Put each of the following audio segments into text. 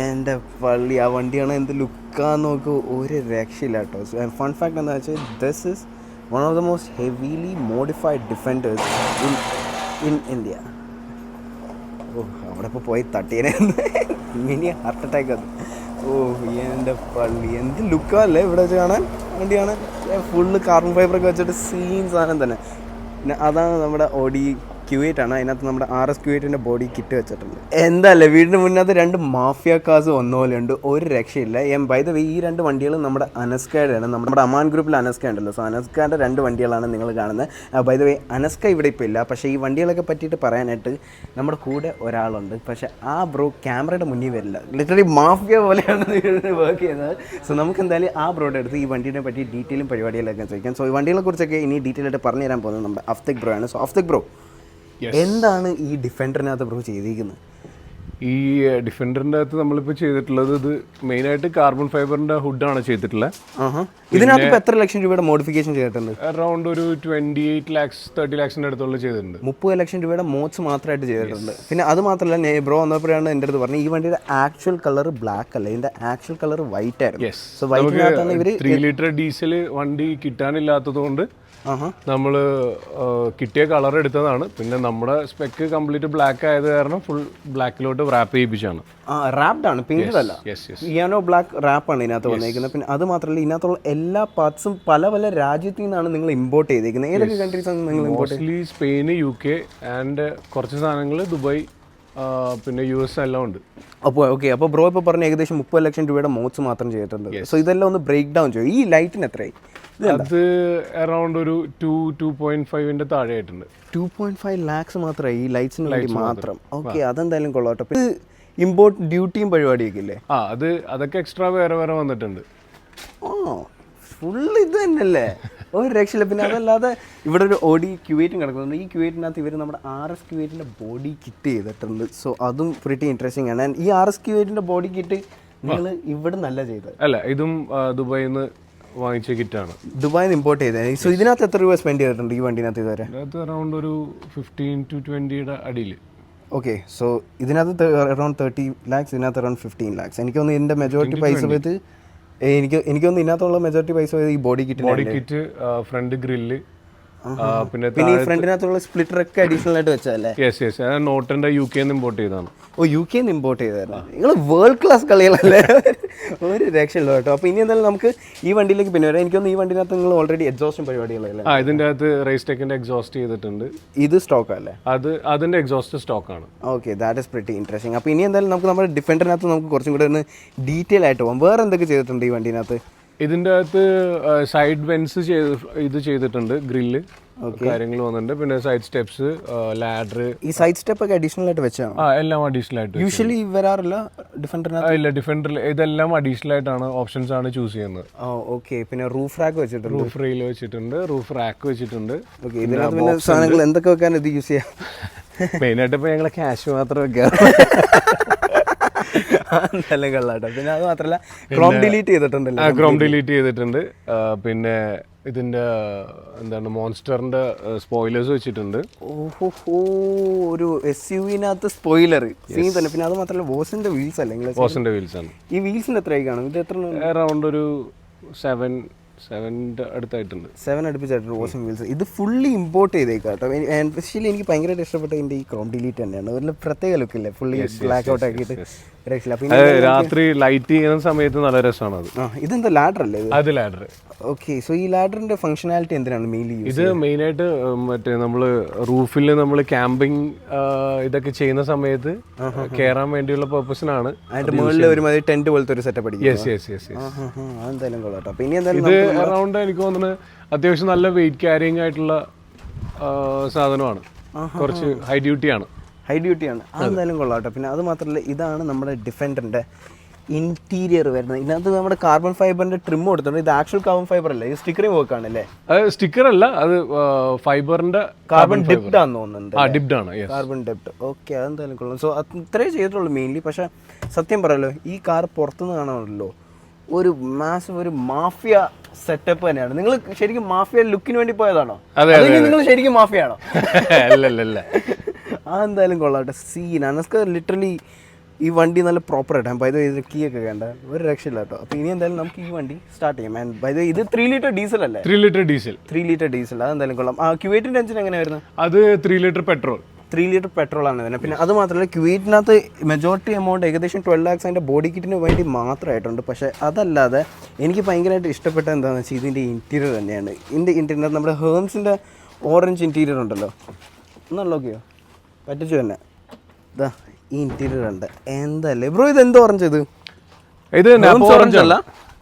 എന്റെ പള്ളി ആ വണ്ടിയാണ് എന്ത് ലുക്കാന്ന് നോക്കൂ. ഒരു രക്ഷയില്ല കേട്ടോ. ഫൺ ഫാക്ട് എന്താ വെച്ചാൽ this is one of the most heavily modified defenders in in India ഓ അവിടെ ഇപ്പോൾ പോയി തട്ടിയനെ. മിനി ഹാർട്ട് അറ്റാക്ക് അത് ഓ എന്റെ പള്ളി. എന്ത് ലുക്കല്ലേ ഇവിടെ വെച്ച് കാണാൻ? വണ്ടിയാണ്. ഫുള്ള് കാർബൺ ഫൈബറൊക്കെ വെച്ചിട്ട് സീൻ സാധനം തന്നെ. അതാണ് നമ്മുടെ ഓഡി ക്യൂ ആണ്. അതിനകത്ത് നമ്മുടെ R S Q body kit വെച്ചിട്ടുണ്ട്. എന്തല്ലേ വീടിന് മുന്നത്ത് രണ്ട് മാഫിയ കാസ് വന്ന പോലെ ഉണ്ട് ഒരു രക്ഷയില്ല. എം ബൈ ദ വേ ഈ രണ്ട് വണ്ടികളും നമ്മുടെ അനസ്കയുടെ ആണ് നമ്മുടെ അമാൻ ഗ്രൂപ്പിൽ അനസ്ക ഉണ്ടല്ലോ. സോ അനസ്കയുടെ രണ്ട് വണ്ടികളാണ് നിങ്ങൾ കാണുന്നത്. ബൈ ദ വേ അനസ്ക ഇവിടെ ഇപ്പോൾ ഇല്ല. പക്ഷേ ഈ വണ്ടികളൊക്കെ പറ്റിയിട്ട് പറയാനായിട്ട് നമ്മുടെ കൂടെ ഒരാളുണ്ട്. പക്ഷേ ആ ബ്രോ ക്യാമറയുടെ മുന്നിൽ വരില്ല. ലിറ്ററലി മാഫിയ പോലെയാണ് വർക്ക് ചെയ്യുന്നത്. സോ നമുക്ക് എന്തായാലും ആ ബ്രോയുടെ അടുത്ത് ഈ വണ്ടീനെ പറ്റി ഡീറ്റെയിലും പരിപാടികളൊക്കെ ചോദിക്കാം. സോ ഈ വണ്ടികളെ കുറിച്ചൊക്കെ ഇനി ഡീറ്റെയിൽ ആയിട്ട് പറഞ്ഞു തരാൻ പോകുന്നത് നമ്മുടെ അഫ്തക് ബ്രോ ആണ്. സോ അഫ്തക് ബ്രോ എന്താണ് ഈ ഡിഫൻഡറിനകത്ത് ബ്രോ ചെയ്തിരിക്കുന്നത്? ഈ ഡിഫൻഡറിന്റെ അകത്ത് നമ്മളിപ്പോൾ ചെയ്തിട്ടുള്ളത് ഇത് മെയിനായിട്ട് കാർബൺ ഫൈബറിന്റെ ഹുഡാണ് ചെയ്തിട്ടുള്ളത് ഇതിനകത്ത് എത്ര ലക്ഷം രൂപയുടെ മോഡിഫിക്കേഷൻ ചെയ്തിട്ടുണ്ട്? അറൗണ്ട് ഒരു ട്വന്റി എയ്റ്റ് ലാക്സ് തേർട്ടി ലാക്സിന്റെ അടുത്തുള്ള ചെയ്തിട്ടുണ്ട്. മുപ്പത് ലക്ഷം രൂപയുടെ മോഡ്സ് മാത്രമായിട്ട് ചെയ്തിട്ടുണ്ട്. പിന്നെ അത് മാത്രമല്ല ബ്രോ വന്നപ്പോഴാണ് എന്റെ അടുത്ത് പറഞ്ഞത് ഈ വണ്ടിയുടെ ആക്ച്വൽ കളർ ബ്ലാക്ക് അല്ല? ഇതിന്റെ ആക്ച്വൽ കളർ വൈറ്റ് ആയിരുന്നു. സോ വൈറ്റിനകത്താണ് ഇവർ ത്രീ ലിറ്റർ ഡീസൽ വണ്ടി കിട്ടാനില്ലാത്തത് കൊണ്ട് ആഹാ നമ്മൾ കിട്ടിയ കളർ എടുത്തതാണ്. പിന്നെ നമ്മുടെ സ്പെക്ക് കംപ്ലീറ്റ് ബ്ലാക്ക് ആയത് കാരണം ഫുൾ ബ്ലാക്കിലോട്ട് റാപ്പ് ചെയ്യിപ്പിച്ചാണ് റാപ്ഡ് ആണ്. യെസ് പിയാനോ ബ്ലാക്ക് റാപ്പാണ് ഇതിനകത്ത് വന്നിരിക്കുന്നത് പിന്നെ അത് മാത്രമല്ല ഇതിനകത്തുള്ള എല്ലാ പാർട്സും പല പല രാജ്യത്തു നിന്നാണ് നിങ്ങൾ ഇമ്പോർട്ട് ചെയ്തിരിക്കുന്നത് ഏതൊക്കെ കൺട്രീസ് ആണ് നിങ്ങൾ ഇമ്പോർട്ട് മോസ്റ്റ്ലി സ്പെയിന് യു കെ ആൻഡ് കുറച്ച് സാധനങ്ങൾ ദുബായ് പിന്നെ യു എസ് എല്ലാം ഉണ്ട്. അപ്പോൾ ഓക്കെ അപ്പോൾ ബ്രോ ഇപ്പോൾ പറഞ്ഞ ഏകദേശം മുപ്പത് ലക്ഷം രൂപയുടെ മോച്ച് മാത്രം ചെയ്തിട്ടുണ്ട്. സോ ഇതെല്ലാം ഒന്ന് ബ്രേക്ക് ഡൗൺ ചെയ്യും. ഈ ലൈറ്റിന് എത്രയായി? അത് അറൗണ്ട് ഒരു ടു ടു പോയിന്റ് ഫൈവിന്റെ താഴെ ആയിട്ടുണ്ട് ടു പോയിന്റ് ഫൈവ് ലാക്സ് മാത്രമേ ഈ ലൈറ്റ്സിന് വേണ്ടി മാത്രം. ഓക്കെ അതെന്തായാലും കൊള്ളാട്ടോ ഇത് ഇമ്പോർട്ട് ഡ്യൂട്ടിയും പരിപാടിയൊക്കെ ഇല്ലേ? ആ അത് അതൊക്കെ എക്സ്ട്രാ വേറെ വേറെ വന്നിട്ടുണ്ട്. ഓ ഫുൾ ഇത് തന്നെയല്ലേ? ഒരു രക്ഷയില്ല. പിന്നെ അതല്ലാതെ ഇവിടെ ഒരു ഓഡി ക്യുവേറ്റും കിടക്കുന്നുണ്ട്. ഈ ക്യുവേറ്റിനകത്ത് ഇവർ നമ്മുടെ ആർ എസ് ക്യുവേറ്റിന്റെ ബോഡി കിറ്റ് ചെയ്തിട്ടുണ്ട്. സോ അതും പ്രിറ്റി ഇൻട്രസ്റ്റിംഗ് ആണ്. ഈ ആർ എസ് ക്യുവേറ്റിന്റെ ബോഡി കിറ്റ് നിങ്ങൾ ഇവിടെ നല്ല ചെയ്തത്. അല്ല ഇതും ദുബായിന്ന് ദുബായിൽ നിന്ന് വാങ്ങിച്ച കിറ്റാണ് ദുബായിൽ നിന്ന് ഇമ്പോർട്ട് ചെയ്തത് സോ ഇതിനകത്ത് എത്ര രൂപ സ്പെൻഡ് ചെയ്തിട്ടുണ്ട് ഈ വണ്ടിനകത്ത് ഇതുവരെ? ഇതിനകത്ത് അറൗണ്ട് ഒരു ഫിഫ്റ്റീൻ ടു ട്വന്റിയുടെ അടിയിൽ ഓക്കെ സോ ഇതിനകത്ത് അറൗണ്ട് തേർട്ടി ലാക്സ് ഇതിനകത്ത് അറൗണ്ട് ഫിഫ്റ്റീൻ ലാക്സ് എനിക്കൊന്ന് ഇതിന്റെ മെജോറിറ്റി പൈസ പോയത് എനിക്ക് എനിക്കൊന്ന് ഇതിനകത്തുള്ള മെജോറിറ്റി പൈസ പോയത് ഈ body kit body kit front grill പിന്നെ പിന്നെ ഈ ഫ്രണ്ടിനകത്തുള്ള സ്പ്ലിറ്റർ ഒക്കെ അഡീഷണൽ ആയിട്ട് വെച്ചതല്ലേ? യെസ് യെസ് നോട്ടിന്റെ യു കെ ഇമ്പോർട്ട് ചെയ്തതാണ്. ഓ യു കെ ഇമ്പോർട്ട് ചെയ്തായിരുന്നു നിങ്ങൾ വേൾഡ് ക്ലാസ് കളികളല്ലേ? ഒരു രക്ഷയില്ല കേട്ടോ. അപ്പോൾ ഇനി എന്തായാലും നമുക്ക് ഈ വണ്ടിയിലേക്ക് പിന്നെ വരാം. എനിക്കൊന്ന് ഈ വണ്ടിനകത്ത് നിങ്ങൾ ഓൾറെഡി എക്സോസ്റ്റും പരിപാടികളല്ലേ? ആ ഇതിന്റെ അകത്ത് റേസ് ടെക്കിന്റെ എക്സോസ്റ്റ് ചെയ്തിട്ടുണ്ട്. ഇത് സ്റ്റോക്ക് അല്ലേ? അത് അതിന്റെ എക്സോസ്റ്റ് സ്റ്റോക്കാണ് okay that is pretty interesting അപ്പോൾ ഇനി എന്തായാലും നമുക്ക് നമ്മുടെ ഡിഫൻഡറിനകത്ത് നമുക്ക് കുറച്ചും കൂടെ ഒന്ന് ഡീറ്റെയിൽ ആയിട്ട് പോകാം വേറെ എന്തൊക്കെ ചെയ്തിട്ടുണ്ട് ഈ വണ്ടിനകത്ത്? ഇതിന്റെ അകത്ത് സൈഡ് വെൻസ് ചെയ്ത് ഇത് ചെയ്തിട്ടുണ്ട് ഗ്രില്ല് കാര്യങ്ങൾ വന്നിട്ടുണ്ട്. പിന്നെ സൈഡ് സ്റ്റെപ്സ് ലാഡർ ഈ സൈഡ് സ്റ്റെപ്പ് ഒക്കെ അഡീഷണൽ ആയിട്ട് വെച്ചാണ്? ആ എല്ലാം അഡീഷണൽ ആയിട്ട് യൂഷ്വലി വരാറില്ല ഡിഫൻഡറിനകത്ത് ഇല്ല ഡിഫൻഡറിൽ ഇതെല്ലാം അഡീഷണൽ ആയിട്ടാണ് ഓപ്ഷൻസ് ആണ് ചൂസ് ചെയ്യുന്നത്. ആ ഓക്കെ പിന്നെ റൂഫ് റാക്ക് വെച്ചിട്ടുണ്ട്. റൂഫ് റെയിൽ വെച്ചിട്ടുണ്ട് റൂഫ് റാക്ക് വെച്ചിട്ടുണ്ട്. ഓക്കെ ഇതിനകത്ത് പിന്നെ സാധനങ്ങൾ എന്തൊക്കെ വെക്കാൻ ഇത് യൂസ് ചെയ്യാം? മെയിൻ ആയിട്ട് ഞങ്ങൾ ക്യാഷ് മാത്രം വെക്കാം. നല്ല കള്ളാട്ടോ പിന്നെ അത് മാത്രമല്ല ക്രോം ഡിലീറ്റ് ചെയ്തിട്ടുണ്ടല്ലോ ക്രോം ഡിലീറ്റ് ചെയ്തിട്ടുണ്ട്. പിന്നെ ഇതിന്റെ എന്താണ് മോൺസ്റ്ററിന്റെ സ്പോയിലേഴ്സ് വെച്ചിട്ടുണ്ട്. ഓഹോ ഒരു എസ് യുവിനകത്ത് സ്പോയിലർ സീൻ തന്നെ. പിന്നെ അത് മാത്രമല്ല ബോസിന്റെ വീൽസ് അല്ലേ ബോസിന്റെ വീൽസ് ആണ്. ഈ വീൽസിന്റെ എത്രയായി കാണും ഇത് എത്ര അറൗണ്ട് ഒരു സെവൻ സെവന്റെ അടുത്തായിട്ടുണ്ട്. സെവൻ അടുപ്പിച്ചായിട്ട് വോസിൻ വീൽസ് ഇത് ഫുള്ളി ഇമ്പോർട്ട് ചെയ്തേക്കാം കേട്ടോ എസ്പെഷ്യലി എനിക്ക് ഭയങ്കരമായിട്ട് ഇഷ്ടപ്പെട്ട ഇതിന്റെ ഈ ക്രോം ഡിലീറ്റ് തന്നെയാണ്. ഒരു പ്രത്യേക ലുക്കില്ലേ ഫുള്ളി ബ്ലാക്ക് ഔട്ട് ആക്കിയിട്ട്. രക്ഷയില്ല. പിന്നെ അത് രാത്രി ലൈറ്റ് ചെയ്യുന്ന സമയത്ത് നല്ല രസമാണ് അത്. ആ ഇതെന്താ ലാഡർ അല്ലേ ഇത്? അത് ലാഡർ ഓക്കെ സോ ഈ ലാഡറിന്റെ ഫംഗ്ഷനാലിറ്റി എന്തിനാണ് മെയിൻലി യൂസ് ഇത് മെയിനായിട്ട് മറ്റേ നമ്മൾ റൂഫിൽ നമ്മൾ ക്യാമ്പിംഗ് ഇതൊക്കെ ചെയ്യുന്ന സമയത്ത് കേറാൻ വേണ്ടിയുള്ള പർപ്പസിനാണ് അതിന്റെ മുകളിൽ ഒരുമാതിരി ടെന്റ് പോലത്തെ ഒരു സെറ്റപ്പ് അടിക്കും യെസ് യെസ് യെസ് യെസ് അതെന്തായാലും കൊള്ളാം കേട്ടോ അപ്പൊ ഇനി എന്തായാലും ഇത് അറൗണ്ട് എനിക്ക് തോന്നുന്നത് അത്യാവശ്യം നല്ല വെയിറ്റ് ക്യാരിങ് ആയിട്ടുള്ള ആ, സാധനമാണ്. കുറച്ച് ഹൈ ഡ്യൂട്ടി ആണ്. ഹൈ ഡ്യൂട്ടിയാണ്. അതെന്തായാലും കൊള്ളാം കേട്ടോ. പിന്നെ അത് മാത്രമല്ല ഇതാണ് നമ്മുടെ ഡിഫൻഡറിന്റെ ഇന്റീരിയർ വരുന്നത്. ഇതിനകത്ത് നമ്മുടെ കാർബൺ ഫൈബറിന്റെ ട്രിം കൊടുത്തിട്ടുണ്ട്. ഇത് ആക്ച്വൽ കാർബൺ ഫൈബർ അല്ല? ഇത് സ്റ്റിക്കറിംഗ് വർക്ക് ആണല്ലേ? സ്റ്റിക്കർ അല്ല അത് ഫൈബറിന്റെ കാർബൺ ഡിപ്ഡ് ആണെന്ന് തോന്നുന്നുണ്ട് ഡിപ്ഡ് ആണ് കാർബൺ ഡെപ്റ്റ് ഓക്കെ അതെന്തായാലും കൊള്ളാം. സോ അത്രേ ചെയ്തിട്ടുള്ളൂ മെയിൻലി പക്ഷെ സത്യം പറയാലോ ഈ കാർ പുറത്തുനിന്ന് കാണാമല്ലോ ഒരു മാസം ഒരു മാഫിയ സെറ്റപ്പ് തന്നെയാണ്. നിങ്ങൾ ശരിക്കും മാഫിയ ലുക്കിന് വേണ്ടി പോയതാണോ? അല്ലെങ്കിൽ നിങ്ങൾ ശരിക്കും മാഫിയാണോ ആണോ? അല്ല അല്ല. അതെന്തായാലും കൊള്ളാട്ടെ സീൻ അനസ്ക ലിറ്ററലി ഈ വണ്ടി നല്ല പ്രോപ്പർ ആയിട്ട്. ബൈ ഇത് കീ ഒക്കെ വേണ്ട. ഒരു രക്ഷയില്ല കേട്ടോ. അപ്പോൾ ഇനി എന്തായാലും നമുക്ക് ഈ വണ്ടി സ്റ്റാർട്ട് ചെയ്യാം. ആൻഡ് ബൈ ഇത് ത്രീ ലിറ്റർ ഡീസൽ അല്ലേ? Three litre diesel three litre diesel അതെന്തായാലും കൊള്ളാം. ആ ക്യുവേറ്റിന്റെ എഞ്ചിൻ എങ്ങനെയായിരുന്നു? അത് three litre petrol three litre petrol ആണ് തന്നെ. പിന്നെ അത് മാത്രമല്ല ക്യുവേറ്റിനകത്ത് മെജോറിറ്റി എമൗണ്ട് ഏകദേശം ട്വൽവ് ലാക്സ് അതിന്റെ ബോഡി കിറ്റിന് വേണ്ടി മാത്രമായിട്ടുണ്ട്. പക്ഷേ അതല്ലാതെ എനിക്ക് ഭയങ്കരമായിട്ട് ഇഷ്ടപ്പെട്ട എന്താണെന്ന് വെച്ചാൽ ഇതിന്റെ ഇന്റീരിയർ തന്നെയാണ്. ഇതിന്റെ ഇന്റീരിയർ നമ്മുടെ ഹേംസിന്റെ ഓറഞ്ച് ഇന്റീരിയർ ഉണ്ടല്ലോ. ഒന്നല്ലോ നോക്കിയോ? പറ്റിച്ചു തന്നെ. ഇതാ ഈ ഇന്റീരിയർ ഉണ്ട്. എന്തല്ലേ? ബ്രോ ഇത് എന്ത് ഓറഞ്ച് ഇത്? ഇത് ഓറഞ്ച് അല്ല?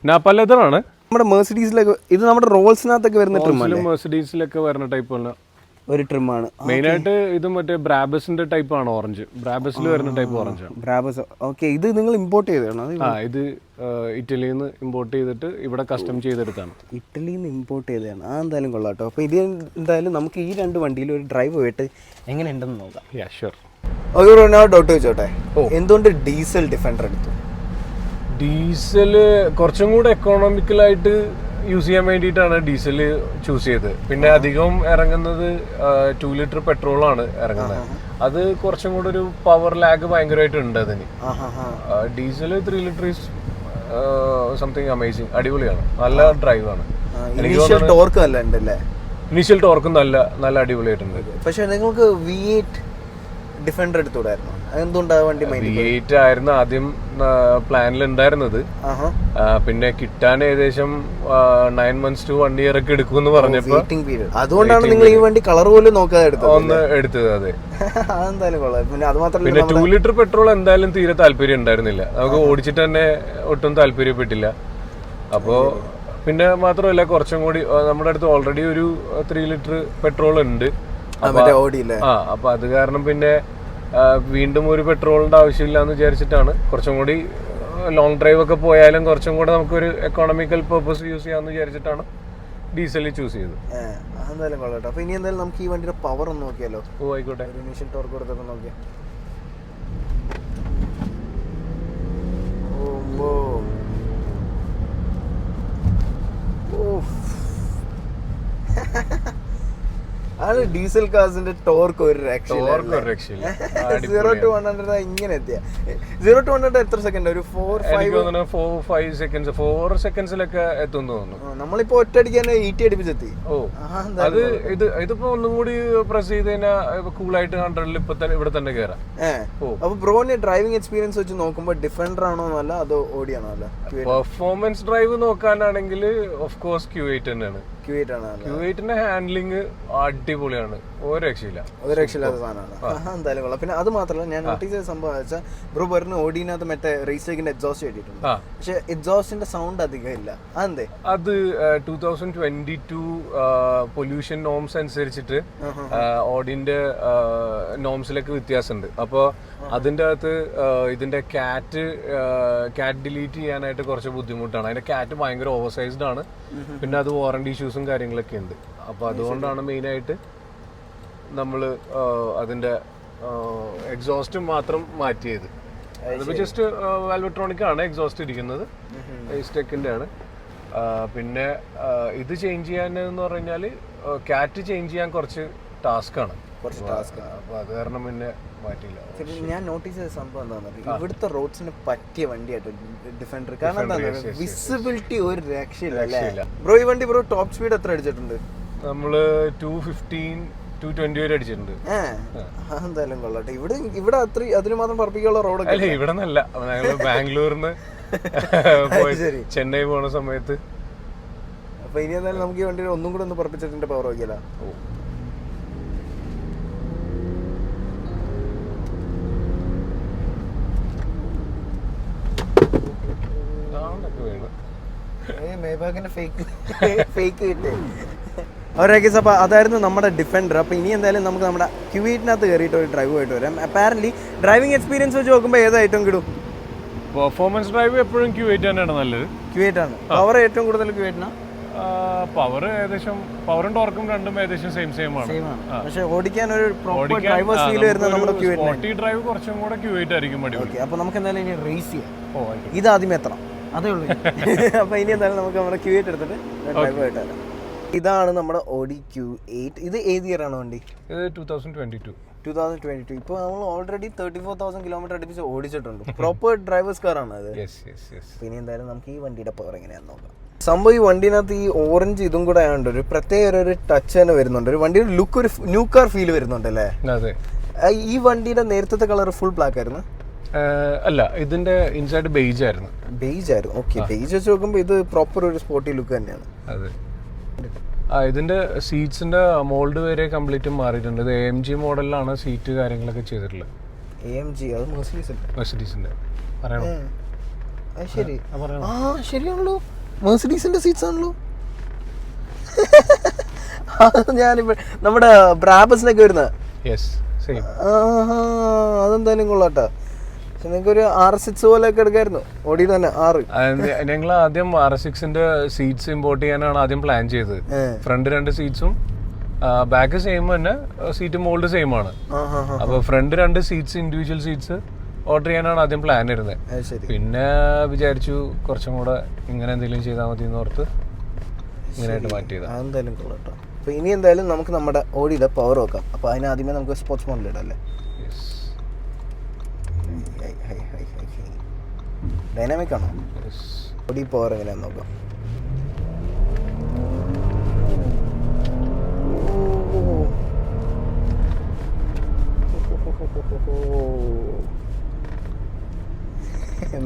നാപ്പ ലെതർ ആണ്. നമ്മുടെ മേഴ്സിഡീസിലൊക്കെ ഇത് നമ്മുടെ റോൾസിനകത്തൊക്കെ വരുന്ന ട്രിം അല്ലേ? മെഴ്സിഡീസിലൊക്കെ വരുന്ന ടൈപ്പ് ആണ് ഒരു ട്രിമാണ് മെയിൻ ആയിട്ട് ഇത് മറ്റേ ബ്രാബസിന്റെ ടൈപ്പ് ആണ് ഓറഞ്ച് ബ്രാബസിൽ വരുന്ന ടൈപ്പ് ഓറഞ്ച് ആണ്. ബ്രാബസ് ഓക്കെ ഇത് നിങ്ങൾ ഇമ്പോർട്ട് ചെയ്തതാണോ? ആ ഇത് ഇറ്റലിയിൽ നിന്ന് ഇമ്പോർട്ട് ചെയ്തിട്ട് ഇവിടെ കസ്റ്റം ചെയ്തെടുത്താണ്. ഇറ്റലിയിൽ നിന്ന് ഇമ്പോർട്ട് ചെയ്തതാണ്. ആ എന്തായാലും കൊള്ളാം കേട്ടോ അപ്പോൾ ഇത് എന്തായാലും നമുക്ക് ഈ രണ്ട് വണ്ടിയിൽ ഒരു ഡ്രൈവ് പോയിട്ട് എങ്ങനെ ഉണ്ടെന്ന് നോക്കാം. യാ ഷുവർ ഒരു ഡൗട്ട് ചോദിച്ചോട്ടെ? എന്തുകൊണ്ട് ഡീസൽ ഡിഫൻഡർ എടുത്തു? ഡീസൽ കുറച്ചും കൂടെ എക്കോണമിക്കലായിട്ട് യൂസ് ചെയ്യാൻ വേണ്ടിയിട്ടാണ് ഡീസൽ ചൂസ് ചെയ്തത്. പിന്നെ അധികം ഇറങ്ങുന്നത് ടു ലിറ്റർ പെട്രോളാണ് ഇറങ്ങുന്നത്. അത് കുറച്ചും കൂടെ ഒരു പവർ ലാഗ് ഭയങ്കരമായിട്ട് ഉണ്ട് അതിന് diesel three litre is something amazing അടിപൊളിയാണ്. നല്ല ഡ്രൈവ് ആണ്. ഇനീഷ്യൽ ടോർക്ക് നല്ല ഇനീഷ്യൽ ടോർക്കും നല്ല നല്ല അടിപൊളിയായിട്ടുണ്ട്. പക്ഷെ നിങ്ങൾക്ക് വി എയ്റ്റ് ഡിഫൻഡർ എടുത്തുകൂടായിരുന്നു എന്തുകൊണ്ടാണ് വണ്ടി എയ്റ്റ് ആയിരുന്നു ആദ്യം പ്ലാനിൽ ഉണ്ടായിരുന്നത്. പിന്നെ കിട്ടാൻ ഏകദേശം nine months to one year ഒക്കെ എടുക്കുമെന്ന് പറഞ്ഞപ്പോ വെയിറ്റിംഗ് അതുകൊണ്ടാണ് നിങ്ങൾ ഈ വണ്ടി കളർ പോലും നോക്കാതെ എടുത്തത് ഒന്ന് എടുത്തത് അതെ. പിന്നെ ടു ലിറ്റർ പെട്രോൾ എന്തായാലും തീരെ താല്പര്യം ഉണ്ടായിരുന്നില്ല. നമുക്ക് ഓടിച്ചിട്ട് തന്നെ ഒട്ടും താല്പര്യപ്പെട്ടില്ല. അപ്പോ പിന്നെ മാത്രമല്ല കുറച്ചും കൂടി നമ്മുടെ അടുത്ത് ഓൾറെഡി ഒരു ത്രീ ലിറ്റർ പെട്രോൾ ഉണ്ട്. ആ, അപ്പൊ അത് കാരണം പിന്നെ വീണ്ടും ഒരു പെട്രോളിന്റെ ആവശ്യമില്ല എന്ന് വിചാരിച്ചിട്ടാണ്. കുറച്ചും കൂടി ലോങ് ഡ്രൈവ് ഒക്കെ പോയാലും കുറച്ചും കൂടെ നമുക്കൊരു എക്കോണമിക്കൽ പർപ്പസ് യൂസ് ചെയ്യാമെന്ന് വിചാരിച്ചിട്ടാണ് ഡീസൽ ചൂസ് ചെയ്തത്. എന്തായാലും കൊള്ളട്ടെ. അപ്പൊ ഇനി എന്തായാലും നമുക്ക് ഈ വണ്ടിയുടെ പവർ ഒന്ന് നോക്കിയാലോ? ഓ ആയിക്കോട്ടെ. ഒരു മിഷൻ ടോർക്ക് കൊടുത്തൊക്കെ നോക്കിയാ. ഓ, ഓ. ഓഫ്. ആണ് ഡീസൽ കാസിന്റെ ടോർക്ക് ഒരു രക്ഷയില്ല സീറോ ടു വൺ ഹൺഡ്രഡ് ഇങ്ങനെ എത്തിയ. സീറോ ടു ഹൺഡ്രഡ് എത്ര സെക്കൻഡ് ഒരു four five four five seconds four സെക്കൻഡ്സിലൊക്കെ എത്തുമെന്ന് തോന്നുന്നു. നമ്മളിപ്പോ ഒറ്റയടിക്ക് തന്നെ ഈറ്റി അടിപ്പിച്ചെത്തി. ഓ അത് ഇത് ഇതിപ്പോ ഒന്നും കൂടി പ്രസ് ചെയ്ത് കഴിഞ്ഞാൽ കൂളായിട്ട് ഹൺഡ്രഡിൽ ഇപ്പൊ തന്നെ ഇവിടെ തന്നെ കയറാം. അപ്പൊ ബ്രോന്റെ ഡ്രൈവിംഗ് എക്സ്പീരിയൻസ് വെച്ച് നോക്കുമ്പോൾ ഡിഫൻഡർ ആണോ എന്നല്ല അതോ ഓടിയാണോ അല്ല? പെർഫോമൻസ് ഡ്രൈവ് നോക്കാനാണെങ്കിൽ ഓഫ് കോഴ്സ് ക്യൂ എയ്റ്റ് തന്നെയാണ്. ക്യൂ എയ്റ്റ് ആണ് അല്ല ക്യൂ എയ്റ്റിന്റെ ഹാൻഡ്ലിങ് അടിപൊളിയാണ്. ഒരു രക്ഷയില്ല. ഒരു രക്ഷയില്ലാത്ത സാധനമാണ്. എന്തായാലും കൊള്ളാം. പിന്നെ അത് മാത്രമല്ല ഞാൻ നോട്ടീസ് ചെയ്ത സംഭവം വെച്ചാൽ ബ്രോ പറഞ്ഞ ഓടിനകത്ത് മറ്റേ റീസേക്കിന്റെ എക്സോസ്റ്റ് കിട്ടിയിട്ടുണ്ട്. പക്ഷെ എക്സോസ്റ്റിന്റെ സൗണ്ട് അധികം ഇല്ല. അതെന്തേ? അത് two thousand twenty two pollution norms അനുസരിച്ചിട്ട് ഓഡിന്റെ നോംസിലൊക്കെ വ്യത്യാസമുണ്ട്. അപ്പോൾ അതിന്റെ അകത്ത് ഇതിന്റെ കാറ്റ് കാറ്റ് ഡിലീറ്റ് ചെയ്യാനായിട്ട് കുറച്ച് ബുദ്ധിമുട്ടാണ്. അതിന്റെ കാറ്റ് ഭയങ്കര ഓവർ സൈസ്ഡ് ആണ് പിന്നെ അത് വാറണ്ടി ഇഷ്യൂസും കാര്യങ്ങളൊക്കെ ഉണ്ട്. അപ്പോൾ അതുകൊണ്ടാണ് മെയിനായിട്ട് നമ്മൾ അതിന്റെ എക്സോസ്റ്റ് മാത്രം മാറ്റിയത്. ജസ്റ്റ് വാൽവട്രോണിക് ആണ് എക്സോസ്റ്റ് ഇരിക്കുന്നത്. സ്റ്റെക്കിന്റെ ആണ്. പിന്നെ ഇത് ചേഞ്ച് ചെയ്യാൻ എന്ന് പറഞ്ഞാൽ കാറ്റ് ചേഞ്ച് ചെയ്യാൻ കുറച്ച് ടാസ്ക് ആണ്. കുറച്ച് ടാസ്ക് അത് കാരണം പിന്നെ മാറ്റിയില്ല. ഞാൻ നോട്ടീസ് ചെയ്ത സംഭവം എന്താണെന്ന് ഇവിടുത്തെ റോഡ്സിന് പറ്റിയ വണ്ടിയായിട്ട് ഡിഫൻഡർ കാരണം എന്താണ് വിസിബിലിറ്റി ഒരു രക്ഷയില്ല ബ്രോ ഈ വണ്ടി ബ്രോ ടോപ്പ് സ്പീഡ് എത്ര അടിച്ചിട്ടുണ്ട്? നമ്മൾ ടു ഫിഫ്റ്റീൻ ടു ട്വന്റി വരെ അടിച്ചിട്ടുണ്ട്. എന്തായാലും കൊള്ളട്ടെ ഇവിടെ ഇവിടെ അത്ര അതിന് മാത്രം പറപ്പിക്കാനുള്ള റോഡ് അല്ല ഇവിടെ നിന്നല്ല ഞങ്ങൾ ബാംഗ്ലൂരിന്ന്. ചെന്നൈ പോണ സമയത്ത്. അപ്പൊ ഇനി എന്തായാലും നമുക്ക് ഈ ഒന്നും കൂടെ ഒന്ന് പറപ്പിച്ചിട്ടുണ്ട് പവർ നോക്കിയാലോ വീണ്. അപ്പൊ അതായിരുന്നു നമ്മുടെ ഡിഫൻഡർ അപ്പൊ ഇനി എന്തായാലും നമുക്ക് നമ്മുടെ ക്യൂവീറ്റിനകത്ത് കയറിയിട്ട് ഒരു ഡ്രൈവ് ആയിട്ട് വരാം. അപ്പാരന്റ് ഡ്രൈവിംഗ് എക്സ്പീരിയൻസ് വെച്ച് നോക്കുമ്പോൾ ഏത് ഐറ്റം കിടും? പെർഫോമൻസ് ഡ്രൈവ് എപ്പോഴും ക്യൂ എയ്റ്റ് തന്നെയാണ് നല്ലത്. ക്യൂവേറ്റ് ആണ്. പവർ ഏറ്റവും കൂടുതൽ ക്യൂവേറ്റിനാ പവർ ഏകദേശം പവറും ടോർക്കും രണ്ടും ഏകദേശം സെയിം സെയിം ആണ്. പക്ഷേ ഓടിക്കാൻ ഒരു ഡ്രൈവ് ഡ്രൈവേഴ്സ് ഫീൽ വരുന്നത് നമ്മുടെ ക്യൂവേറ്റിനാണ് സ്പോട്ടി ഡ്രൈവ് കുറച്ചും കൂടെ ക്യൂ എയ്റ്റ് ആയിരിക്കും അടിപൊളി. ഓക്കേ അപ്പോൾ നമുക്ക് എന്തായാലും ഇനി റേസ് ചെയ്യാം. ഓ. ഇത് ആദ്യം എത്തണം. അതേ ഉള്ളൂ. അപ്പൊ ഇനി എന്തായാലും നമുക്ക് നമ്മുടെ ക്യൂവേറ്റ് എടുത്തിട്ട് ഡ്രൈവ് ആയിട്ട് വരാം. ഇതാണ് നമ്മുടെ ഓഡി ക്യൂ എയ്റ്റ് ഇത് ഏത് ഇയർ ആണ് വണ്ടി? Two thousand twenty two two thousand twenty two ഇപ്പോൾ നമ്മൾ already thirty four thousand kilometre അടുപ്പിച്ച് ഓടിച്ചിട്ടുണ്ട്. പ്രോപ്പർ ഡ്രൈവേഴ്സ് കാർ ആണ് അത്. പിന്നെ എന്തായാലും നമുക്ക് ഈ വണ്ടിയുടെ പവർ എങ്ങനെയാണെന്ന് നോക്കാം. സംഭവം ഈ വണ്ടിനകത്ത് ഈ ഓറഞ്ച് ഇതും കൂടെ ആയതുകൊണ്ട് ഒരു പ്രത്യേക ഒരു- ടച്ച് തന്നെ വരുന്നുണ്ട്. ഒരു വണ്ടിയുടെ ലുക്ക് ഒരു ന്യൂ കാർ ഫീൽ വരുന്നുണ്ട് അല്ലേ? ഈ വണ്ടിയുടെ നേരത്തെ കളർ ഫുൾ ബ്ലാക്ക് ആയിരുന്നു. അല്ല ഇതിന്റെ ഇൻസൈഡ് ബേജ് ആയിരുന്നു. ബേജ് ആയിരുന്നു. ഓക്കെ ബേജ് വെച്ച് നോക്കുമ്പോൾ ഇത് പ്രോപ്പർ ഒരു സ്പോർട്ടി ലുക്ക് തന്നെയാണ്. അതെ. ആ ഇതിന്റെ സീറ്റ്സിന്റെ മോൾഡ് വരെ കംപ്ലീറ്റ് മാറിയിട്ടുണ്ട്. ഇത് എ എം ജി മോഡലിലാണ് സീറ്റ് കാര്യങ്ങളൊക്കെ ചെയ്തിട്ടുള്ളത്. എ എം ജി അത് മെർസിഡീസ് മെർസിഡീസിന്റെ പറയണോ? ശരി. ആ, ശരിയാണല്ലോ. മെർസിഡീസിന്റെ സീറ്റ്സ് ആണല്ലോ. ഞാനിപ്പോ നമ്മുടെ ബ്രാബസിനൊക്കെ വരുന്ന യെസ് സെയിം അതെന്തായാലും കൊള്ളാട്ടാ. പക്ഷെ നിങ്ങൾക്ക് ഒരു ആർ സിക്സ് പോലെയൊക്കെ എടുക്കായിരുന്നു. ഓടി തന്നെ ആറ്. ഞങ്ങൾ ആദ്യം ആർ സിക്സിന്റെ സീറ്റ്സ് ഇമ്പോർട്ട് ചെയ്യാനാണ് ആദ്യം പ്ലാൻ ചെയ്തത്. ഫ്രണ്ട് രണ്ട് സീറ്റ്സും ബാക്ക് സെയിം തന്നെ സീറ്റ് മോൾഡ് സെയിം ആണ്. അപ്പൊ ഫ്രണ്ട് രണ്ട് സീറ്റ്സ് ഇൻഡിവിജ്വൽ സീറ്റ്സ് ഓർഡർ ചെയ്യാനാണ് ആദ്യം പ്ലാൻ ഇരുന്നത് പിന്നെ വിചാരിച്ചു കുറച്ചും കൂടെ ഇങ്ങനെ എന്തെങ്കിലും ചെയ്താൽ മതി എന്ന് ഓർത്ത് ഇങ്ങനെയായിട്ട് മാറ്റിയതാ. അപ്പൊ ഇനി എന്തായാലും നമുക്ക് നമ്മുടെ ഓടിയുടെ പവർ നോക്കാം. അപ്പൊ അതിനാദ്യമേ നമുക്ക് സ്പോർട്സ് മോഡൽ ഇടാം അല്ലേ യെസ് ഡൈനാമിക് ആണോ? ഓടി പവർ എങ്ങനെയാന്ന് നോക്കാം?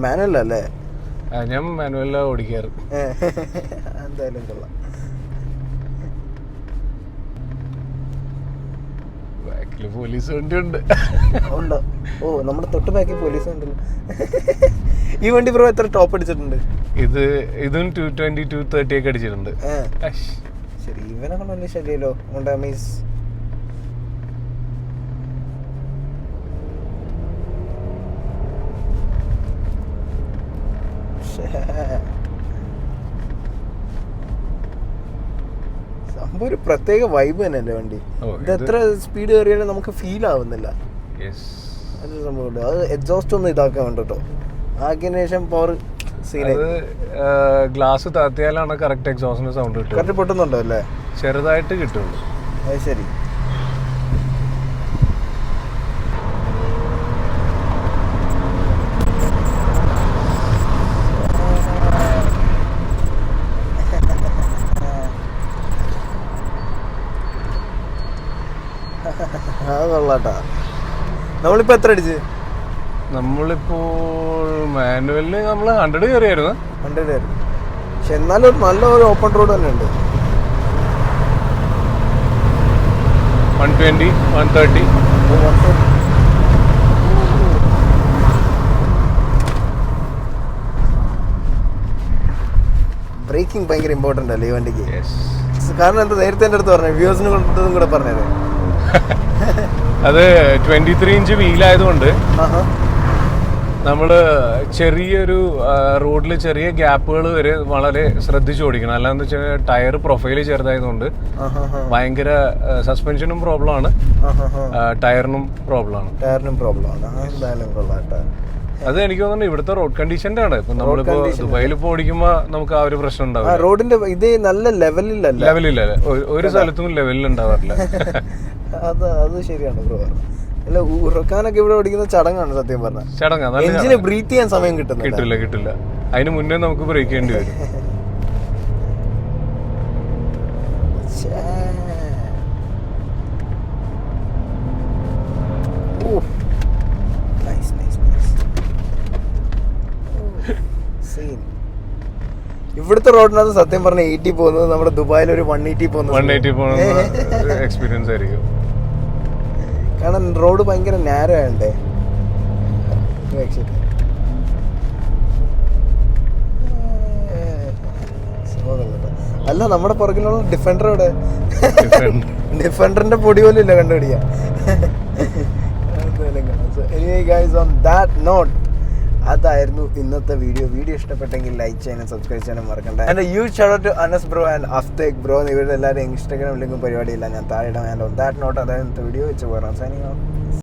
മാനുവൽ അല്ലേ? ഞാൻ ഓടിക്കാറ്. എന്തായാലും കൊള്ളാം. ബാക്കിൽ പോലീസ് വണ്ടി ഉണ്ട്? ഉണ്ടോ ഓ നമ്മുടെ തൊട്ട് ബാക്കിൽ പോലീസ് ഉണ്ടല്ലോ ഈ വണ്ടി ബ്രോ എത്ര ടോപ്പ് അടിച്ചിട്ടുണ്ട്? ഇത് ഇതും ടു ട്വന്റി ടു തേർട്ടി ഒക്കെ അടിച്ചിട്ടുണ്ട്. ശരി ഇവനെ കൊണ്ട് വലിയ ശരിയല്ലോ മീൻസ് സംഭവം ഒരു പ്രത്യേക വൈബ് തന്നെയല്ലേ വണ്ടി. ഓ, ഇത് എത്ര സ്പീഡ് കയറിയാലും നമുക്ക് ഫീൽ ആവുന്നില്ല. അത് എക്സോസ്റ്റ് ഒന്ന് ഇതാക്കാൻ വേണ്ട കേട്ടോ ആക്കിയതിനു ശേഷം പവർ അത് ഗ്ലാസ് താത്തിയാലാണ് കറക്റ്റ് എക്സോസിന്റെ സൗണ്ട് കിട്ടുക. കറക്റ്റ് പൊട്ടുന്നുണ്ടോ അല്ലേ? ചെറുതായിട്ട് കിട്ടുള്ളൂ അത് ശരി. അത് കൊള്ളാട്ടാ. നമ്മളിപ്പോ എത്ര അടിച്ച്? നമ്മളിപ്പോൾ മാനുവലിന് നമ്മൾ ഹൺഡ്രഡ് കയറിയായിരുന്നു. ഹൺഡ്രഡ് കയറി. പക്ഷെ എന്നാലും ഒരു നല്ല ഒരു ഓപ്പൺ റോഡ് തന്നെ ഉണ്ട് one twenty one thirty braking ഭയങ്കര ഇമ്പോർട്ടന്റ് അല്ലേ ഈ വണ്ടിക്ക്? കാരണം എന്താ നേരത്തെ എന്റെ അടുത്ത് പറഞ്ഞു വ്യൂസിന് കൊടുത്തതും കൂടെ പറഞ്ഞത് അത് ട്വന്റി ത്രീ ഇഞ്ച് വീലായതുകൊണ്ട് നമ്മൾ ചെറിയൊരു റോഡിൽ ചെറിയ ഗ്യാപ്പുകൾ വരെ വളരെ ശ്രദ്ധിച്ച് ഓടിക്കണം. അല്ലാന്ന് വെച്ചാൽ ടയർ പ്രൊഫൈൽ ചെറുതായതുകൊണ്ട് ഭയങ്കര സസ്പെൻഷനും പ്രോബ്ലം ആണ് ടയറിനും പ്രോബ്ലം ആണ് ടയറിനും പ്രോബ്ലം ആണ് എന്തായാലും കൊള്ളാട്ടാ. അത് എനിക്ക് തോന്നുന്നു ഇവിടുത്തെ റോഡ് കണ്ടീഷന്റെ ആണ് ഇപ്പൊ നമ്മളിപ്പോ ദുബായിൽ ഇപ്പൊ ഓടിക്കുമ്പോ നമുക്ക് ആ ഒരു പ്രശ്നം ഉണ്ടാവും റോഡിന്റെ ഇത് നല്ല ലെവലിലല്ല? ലെവലില്ല ഒരു സ്ഥലത്തും ലെവലിൽ ഉണ്ടാവാറില്ല അത് അത് ശരിയാണ് ബ്രോ. അല്ല ഉറക്കാനൊക്കെ ഇവിടെ ഓടിക്കുന്ന ചടങ്ങാണ് സത്യം പറഞ്ഞ. ചടങ്ങാ നല്ല എഞ്ചിന് ബ്രീത്ത് ചെയ്യാൻ സമയം കിട്ടുന്നു കിട്ടില്ല കിട്ടില്ല. അതിന് മുന്നേ നമുക്ക് ബ്രേക്ക് ചെയ്യേണ്ടി വരും. ഇവിടുത്തെ റോഡിനകത്ത് സത്യം പറഞ്ഞ എയ്റ്റി പോകുന്നത് നമ്മുടെ ദുബായിൽ ഒരു വൺ എയ്റ്റി പോകുന്നത് വൺ എയ്റ്റി പോകുന്ന എക്സ്പീരിയൻസ് ആയിരിക്കും. കാരണം റോഡ് ഭയങ്കര നാരോ രക്ഷയില്ല. അല്ല നമ്മുടെ പുറകിലുള്ള ഡിഫൻഡർ ഇവിടെ. ഡിഫൻഡറിന്റെ പൊടി പോലും ഇല്ല കണ്ടുപിടിക്കാം ഗൈസ് ഓൺ ദാറ്റ് നോട്ട് അതായിരുന്നു ഇന്നത്തെ വീഡിയോ. വീഡിയോ ഇഷ്ടപ്പെട്ടെങ്കിൽ ലൈക്ക് ചെയ്യാനും സബ്സ്ക്രൈബ് ചെയ്യാനും മറക്കണ്ട. എന്റെ you shout to Anas bro and Aftheq bro ഇവരുടെ എല്ലാവരും ഇൻസ്റ്റാഗ്രാം ലിങ്കും പരിപാടിയില്ല. ഞാൻ താഴെ ഓൺ ദാറ്റ് നോട്ട് അതായത് വീഡിയോ വെച്ച് പോകാം സൈനിങ്